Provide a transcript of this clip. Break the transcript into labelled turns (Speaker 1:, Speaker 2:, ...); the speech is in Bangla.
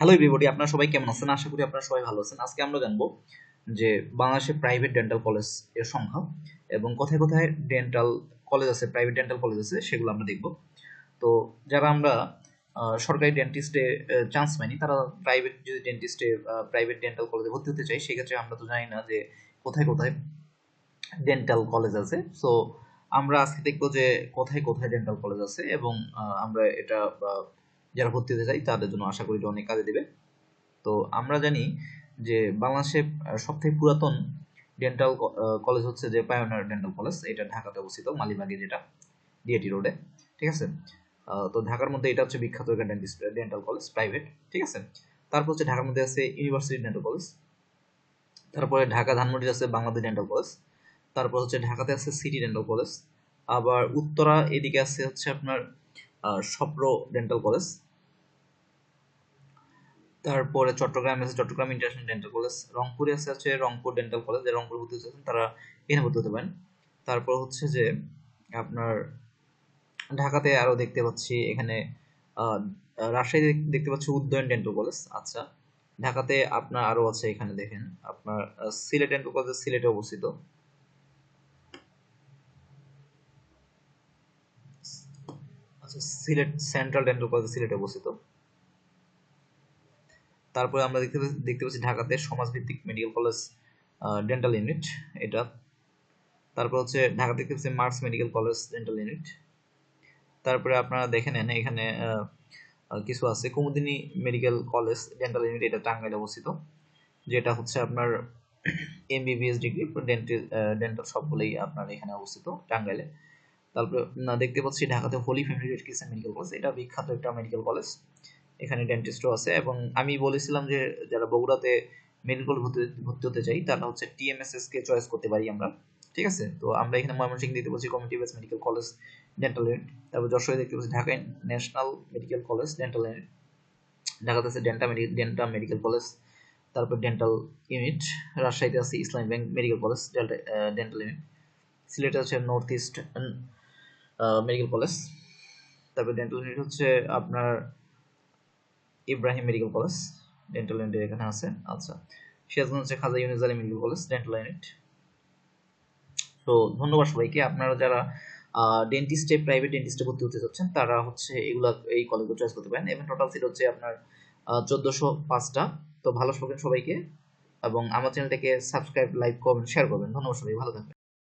Speaker 1: হ্যালো এভরিবডি আপনারা সবাই কেমন আছেন? আশা করি আপনারা সবাই ভালো আছেন। আজকে আমরা জানব যে বাংলাদেশে প্রাইভেট ডেন্টাল কলেজের সংখ্যা এবং কোথায় কোথায় ডেন্টাল কলেজ আছে প্রাইভেট ডেন্টাল কলেজ আছে, সেগুলো আমরা দেখব। তো যারা আমরা সরকারি ডেন্টিস্টে চান্স পাইনি, তারা প্রাইভেট যদি ডেন্টিস্টে প্রাইভেট ডেন্টাল কলেজে ভর্তি হতে চাই সেক্ষেত্রে আমরা তো জানি না যে কোথায় কোথায় ডেন্টাল কলেজ আছে। সো আমরা আজকে দেখব যে কোথায় কোথায় ডেন্টাল কলেজ আছে এবং আমরা এটা যারা ভর্তি হতে চাই তাদের জন্য আশা করি অনেক কাজে দেবে। তো আমরা জানি যে বাংলাদেশে সব থেকে পুরাতন ডেন্টাল কলেজ হচ্ছে যে পায়োনিয়ার ডেন্টাল কলেজ এটা ঢাকাতে অবস্থিত মালিবাগে যেটা ডিএটি রোডে ঠিক আছে? তো ঢাকার মধ্যে এটা হচ্ছে বিখ্যাত ডেন্টাল কলেজ প্রাইভেট ঠিক আছে? তারপর হচ্ছে ঢাকার মধ্যে আছে ইউনিভার্সিটি ডেন্টাল কলেজ তারপরে ঢাকা ধানমন্ডিতে আছে বাংলাদেশ ডেন্টাল কলেজ তারপর হচ্ছে ঢাকাতে আছে সিটি ডেন্টাল কলেজ আবার উত্তরা এদিকে আছে হচ্ছে আপনার আহ, স্বপ্র ডেন্টাল কলেজ তারপরে চট্টগ্রামে আছে চট্টগ্রাম ইন্টারন্যাশনাল ডেন্টাল কলেজ রংপুরে আছে হচ্ছে রংপুর ডেন্টাল কলেজ যারা রংপুর ভর্তি হচ্ছে তারা এখানে ভর্তি হতে পারেন। তারপর হচ্ছে যে আপনার ঢাকাতে আরও দেখতে পাচ্ছি এখানে রাজশাহী দেখতে পাচ্ছি উদ্যান ডেন্টাল কলেজ আচ্ছা। ঢাকাতে আপনার আরও আছে এখানে দেখেন, আপনার সিলেট ডেন্টাল কলেজ সিলেটে অবস্থিত। আচ্ছা সিলেট সেন্ট্রাল ডেন্টাল কলেজ সিলেটে অবস্থিত। তারপরে আমরা দেখতে দেখতে পাচ্ছি ঢাকাতে সমাজভিত্তিক মেডিকেল কলেজ ডেন্টাল ইউনিট এটা। তারপর হচ্ছে ঢাকা দেখতে পাচ্ছি Marks medical college dental unit তারপরে আপনারা দেখে নেন, এখানে কিছু আছে। Kumudini medical college dental unit এটা টাঙ্গাইলে অবস্থিত। যেটা হচ্ছে আপনার এমবিবিএস ডিগ্রি ডেন্টাল ডেন্টাল সবগুলোই আপনার এখানে অবস্থিত, টাঙ্গাইলে। তারপরে দেখতে পাচ্ছি ঢাকাতে holy family education medical college এটা বিখ্যাত একটা মেডিকেল কলেজ এখানে ডেন্টিস্টও আছে এবং আমি বলেছিলাম যে যারা বগুড়াতে মেডিকেল ভর্তি হতে চাই, তারা হচ্ছে টিএমএসএস কে চয়েস করতে পারি আমরা। ঠিক আছে? তো আমরা এখানে ময়মনসিংহ দিতে বলছি community base medical college dental unit তারপর যশোরে দেখতে পাচ্ছি Dhaka national medical college dental unit ঢাকাতে আছে ডেন্টা ডেন্টা মেডিকেল কলেজ তারপর ডেন্টাল ইউনিট রাজশাহীতে আছে Islami bank medical college dental unit সিলেটে আছে নর্থ ইস্ট মেডিকেল কলেজ তারপর ডেন্টাল ইউনিট হচ্ছে আপনার Ibrahim medical college dental unit এখানে আছে। আচ্ছা সিরাজগঞ্জ হচ্ছে Khaja Yunus Ali medical college dental unit তো ধন্যবাদ সবাইকে। আপনারা যারা ডেন্টিস্টে প্রাইভেট ডেন্টিস্টে ভর্তি হতে চাচ্ছেন, তারা হচ্ছে এগুলা, এই কলেজগুলো চয়েস করতে পারেন। এবং টোটাল সিট হচ্ছে আপনার চোদ্দোশো পাঁচটা। তো ভালো থাকবেন সবাইকে এবং আমার চ্যানেলটাকে সাবস্ক্রাইব লাইক কমেন্ট শেয়ার করবেন। ধন্যবাদ সবাই ভালো থাকবেন।